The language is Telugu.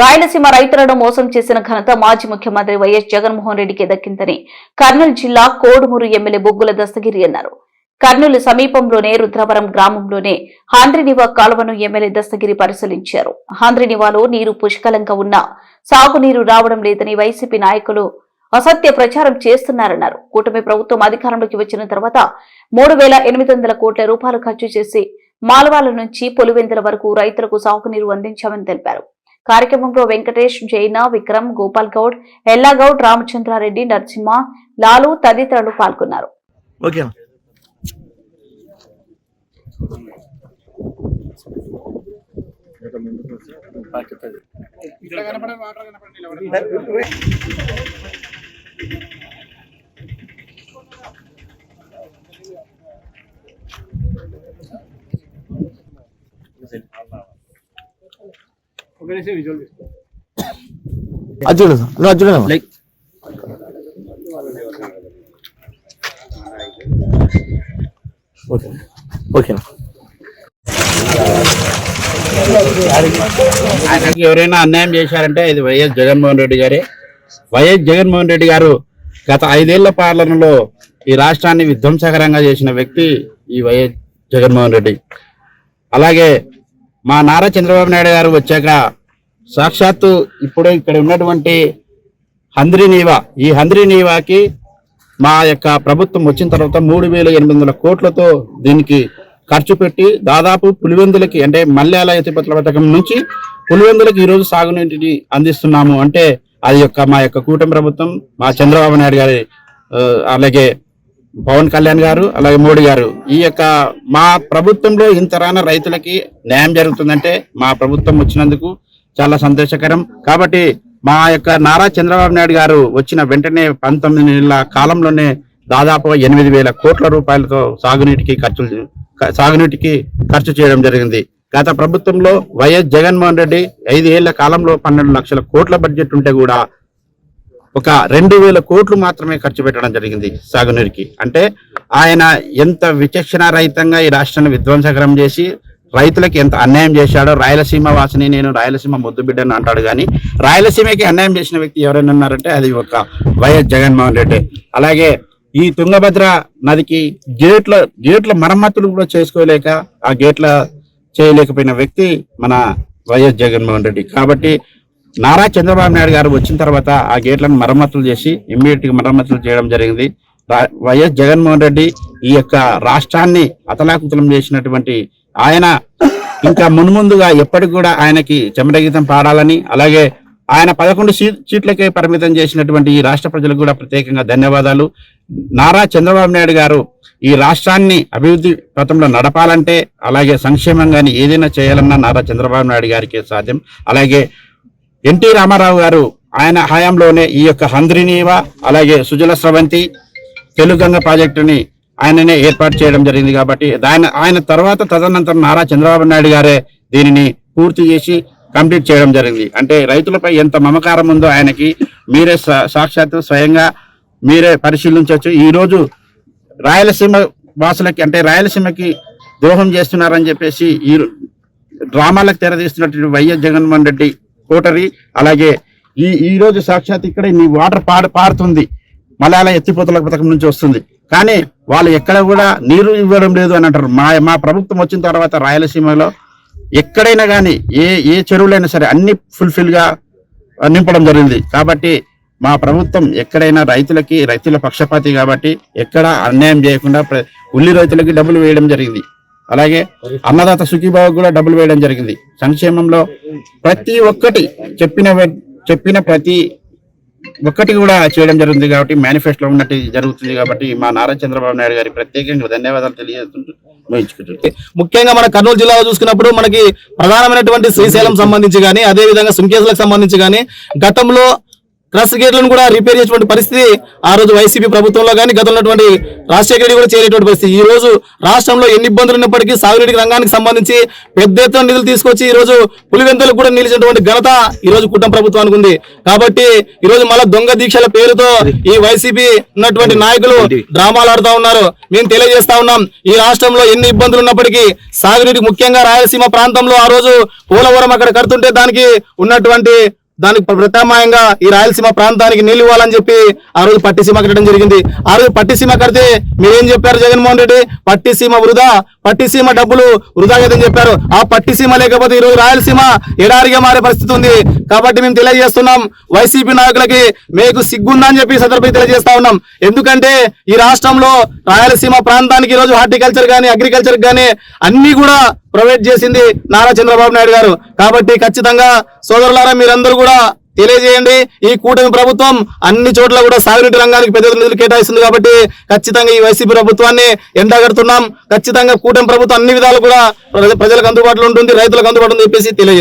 రాయలసీమ రైతులను మోసం చేసిన ఘనత మాజీ ముఖ్యమంత్రి వైఎస్ జగన్మోహన్ రెడ్డికి దక్కిందని కర్నూలు జిల్లా కోడుమూరు ఎమ్మెల్యే బొగ్గుల దస్తగిరి అన్నారు. కర్నూలు సమీపంలోనే రుద్రవరం గ్రామంలోనే హాంద్రినివా కాలువను ఎమ్మెల్యే దస్తగిరి పరిశీలించారు. హాంద్రినివాలో నీరు పుష్కలంగా ఉన్నా సాగునీరు రావడం లేదని వైసీపీ నాయకులు అసత్య ప్రచారం చేస్తున్నారన్నారు. కూటమి ప్రభుత్వం అధికారంలోకి వచ్చిన తర్వాత మూడు వేల ఎనిమిది వందల కోట్ల రూపాయలు ఖర్చు చేసి మాలవాల నుంచి పొలివెందుల వరకు రైతులకు సాగునీరు అందించామని తెలిపారు. కార్యక్రమంలో వెంకటేష్ జైన విక్రమ్ గోపాల్ గౌడ్ ఎల్లాగౌడ్ రామచంద్రారెడ్డి నరసింహ లాలు తదితరులు పాల్గొన్నారు. అది చూడు నువ్వు అది. లైక్ ఓకే ఓకే ఆయనకి ఎవరైనా అన్యాయం చేశారంటే ఇది వైఎస్ జగన్మోహన్ రెడ్డి గారే. వైఎస్ జగన్మోహన్ రెడ్డి గారు గత ఐదేళ్ళ పాలనలో ఈ రాష్ట్రాన్ని విధ్వంసకరంగా చేసిన వ్యక్తి ఈ వైఎస్ జగన్మోహన్ రెడ్డి. అలాగే మా నారా చంద్రబాబు నాయుడు గారు వచ్చాక సాక్షాత్తు ఇప్పుడు ఇక్కడ ఉన్నటువంటి హంద్రి నీవా. ఈ హంద్రి నీవాకి మా యొక్క ప్రభుత్వం వచ్చిన తర్వాత మూడు వేల ఎనిమిది వందల కోట్లతో దీనికి ఖర్చు పెట్టి దాదాపు పులివెందులకి అంటే మల్యాల ఎత్తిపత్ల పథకం నుంచి పులివెందులకి ఈరోజు సాగునీటిని అందిస్తున్నాము. అంటే అది యొక్క మా యొక్క కూటమి ప్రభుత్వం మా చంద్రబాబు నాయుడు గారి అలాగే పవన్ కళ్యాణ్ గారు అలాగే మోడీ గారు. ఈ యొక్క మా ప్రభుత్వంలో ఇంతరాన రైతులకి న్యాయం జరుగుతుందంటే మా ప్రభుత్వం వచ్చినందుకు చాలా సంతోషకరం. కాబట్టి మా యొక్క నారా చంద్రబాబు నాయుడు గారు వచ్చిన వెంటనే పంతొమ్మిది నెలల కాలంలోనే దాదాపు ఎనిమిది వేల కోట్ల రూపాయలతో సాగునీటికి ఖర్చు సాగునీటికి ఖర్చు చేయడం జరిగింది. గత ప్రభుత్వంలో వైఎస్ జగన్మోహన్ రెడ్డి ఐదు ఏళ్ళ కాలంలో పన్నెండు లక్షల కోట్ల బడ్జెట్ ఉంటే కూడా ఒక రెండు వేల కోట్లు మాత్రమే ఖర్చు పెట్టడం జరిగింది సాగునీరుకి అంటే ఆయన ఎంత విచక్షణ రహితంగా ఈ రాష్ట్రాన్ని విధ్వంసకరం చేసి రైతులకు ఎంత అన్యాయం చేశాడో రాయలసీమ వాసిని నేను రాయలసీమ ముద్దుబిడ్డని అంటాడు కానీ రాయలసీమకి అన్యాయం చేసిన వ్యక్తి ఎవరైనా ఉన్నారంటే అది ఒక వైఎస్ జగన్మోహన్ రెడ్డి. అలాగే ఈ తుంగభద్ర నదికి గేట్ల గేట్ల మరమ్మతులు కూడా చేసుకోలేక ఆ గేట్ల చేయలేకపోయిన వ్యక్తి మన వైఎస్ జగన్మోహన్ రెడ్డి. కాబట్టి నారా చంద్రబాబు నాయుడు గారు వచ్చిన తర్వాత ఆ గేట్లను మరమ్మతులు చేసి ఇమ్మీడియట్గా మరమ్మతులు చేయడం జరిగింది. వైఎస్ జగన్మోహన్ రెడ్డి ఈ యొక్క రాష్ట్రాన్ని అతలాకుతలం చేసినటువంటి ఆయన ఇంకా మున్ముందుగా ఎప్పటికి కూడా ఆయనకి చెమటగీతం పాడాలని అలాగే ఆయన పదకొండు సీట్ సీట్లకే పరిమితం చేసినటువంటి ఈ రాష్ట్ర ప్రజలకు కూడా ప్రత్యేకంగా ధన్యవాదాలు. నారా చంద్రబాబు నాయుడు గారు ఈ రాష్ట్రాన్ని అభివృద్ధి పథంలో నడపాలంటే అలాగే సంక్షేమంగాని ఏదైనా చేయాలన్నా నారా చంద్రబాబు నాయుడు గారికి సాధ్యం. అలాగే ఎన్టీ రామారావు గారు ఆయన హయాంలోనే ఈ యొక్క హంద్రినీవ అలాగే సుజల స్రవంతి తెలుగంగ ప్రాజెక్టుని ఆయననే ఏర్పాటు చేయడం జరిగింది కాబట్టి ఆయన ఆయన తర్వాత తదనంతరం నారా చంద్రబాబు నాయుడు గారే దీనిని పూర్తి చేసి కంప్లీట్ చేయడం జరిగింది. అంటే రైతులపై ఎంత మమకారం ఉందో ఆయనకి మీరే సాక్షాత్తు స్వయంగా మీరే పరిశీలించవచ్చు. ఈరోజు రాయలసీమ వాసులకి అంటే రాయలసీమకి ద్రోహం చేస్తున్నారని చెప్పేసి ఈ డ్రామాలకు తెరదీస్తున్నటువంటి వైఎస్ జగన్మోహన్ రెడ్డి కోటరి అలాగే ఈ ఈరోజు సాక్షాత్ ఇక్కడ నీ వాటర్ పాడు పారుతుంది. మలయాళ ఎత్తిపోతల పథకం నుంచి వస్తుంది. కానీ వాళ్ళు ఎక్కడ కూడా నీరు ఇవ్వడం లేదు అని అంటారు. మా మా ప్రభుత్వం వచ్చిన తర్వాత రాయలసీమలో ఎక్కడైనా కానీ ఏ ఏ చెరువులైనా సరే అన్ని ఫుల్ఫిల్గా నింపడం జరిగింది. కాబట్టి మా ప్రభుత్వం ఎక్కడైనా రైతులకి రైతుల పక్షపాతి కాబట్టి ఎక్కడ అన్యాయం చేయకుండా ప్ర- ఉల్లి రైతులకి డబ్బులు వేయడం జరిగింది. అలాగే అన్నదాత సుఖీబాబు కూడా డబ్బులు వేయడం జరిగింది. సంక్షేమంలో ప్రతి ఒక్కటి చెప్పిన చెప్పిన ప్రతి ఒక్కటి కూడా చేయడం జరుగుతుంది కాబట్టి మేనిఫెస్టోలో ఉన్నట్టు జరుగుతుంది కాబట్టి మా నారా చంద్రబాబు నాయుడు గారి ప్రత్యేకంగా ధన్యవాదాలు తెలియజేస్తుంటూ ముఖ్యంగా మన కర్నూలు జిల్లాలో చూసుకున్నప్పుడు మనకి ప్రధానమైనటువంటి శ్రీశైలం సంబంధించి కానీ అదే విధంగా సుంకేసులకు సంబంధించి కానీ గతంలో క్రస్ గేట్లను కూడా రిపేర్ చేసినటువంటి పరిస్థితి ఆ రోజు వైసీపీ ప్రభుత్వంలో కానీ గతంలో ఉన్నటువంటి రాజశేఖర రెడ్డి కూడా చేరేటువంటి పరిస్థితి. ఈ రోజు రాష్ట్రంలో ఎన్ని ఇబ్బందులు ఉన్నప్పటికీ సాగునీటి రంగానికి సంబంధించి పెద్ద ఎత్తున నిధులు తీసుకొచ్చి ఈ రోజు పులివెందులకు కూడా నిలిచినటువంటి ఘనత ఈ రోజు కుటుంబ ప్రభుత్వానికి ఉంది. కాబట్టి ఈ రోజు మళ్ళా దొంగ దీక్షల పేరుతో ఈ వైసీపీ ఉన్నటువంటి నాయకులు డ్రామాలు ఆడుతా ఉన్నారు. మేము తెలియజేస్తా ఉన్నాం ఈ రాష్ట్రంలో ఎన్ని ఇబ్బందులు ఉన్నప్పటికీ సాగునీటి ముఖ్యంగా రాయలసీమ ప్రాంతంలో ఆ రోజు పోలవరం అక్కడ కడుతుంటే దానికి ఉన్నటువంటి దానికి ప్రత్యామ్నాయంగా ఈ రాయలసీమ ప్రాంతానికి నీళ్ళు ఇవ్వాలని చెప్పి ఆ రోజు పట్టిసీమ కట్టడం జరిగింది. ఆ రోజు పట్టిసీమ కడితే మీరేం చెప్పారు జగన్మోహన్ రెడ్డి? పట్టిసీమ వృధా. పట్టిసీమ డబ్బులు వృధా చెప్పారు. ఆ పట్టిసీమ లేకపోతే ఈ రోజు రాయలసీమ ఎడారిగా మారే పరిస్థితి ఉంది. కాబట్టి మేము తెలియజేస్తున్నాం వైసీపీ నాయకులకి మీకు సిగ్గుందని చెప్పి సందర్భంగా తెలియజేస్తా ఉన్నాం. ఎందుకంటే ఈ రాష్ట్రంలో రాయలసీమ ప్రాంతానికి ఈ రోజు హార్టికల్చర్ కానీ అగ్రికల్చర్ కానీ అన్ని కూడా ప్రొవైడ్ చేసింది నారా చంద్రబాబు నాయుడు గారు. కాబట్టి ఖచ్చితంగా సోదరులారా మీరందరూ కూడా తెలియజేయండి. ఈ కూటమి ప్రభుత్వం అన్ని చోట్ల కూడా సాగునీటి రంగానికి పెద్ద నిధులు కేటాయిస్తుంది కాబట్టి ఖచ్చితంగా ఈ వైసీపీ ప్రభుత్వాన్ని ఎండగడుతున్నాం. ఖచ్చితంగా కూటమి ప్రభుత్వం అన్ని విధాలు కూడా ప్రజలకు అందుబాటులో ఉంటుంది రైతులకు అందుబాటులో ఉంది చెప్పేసి తెలియజేస్తాం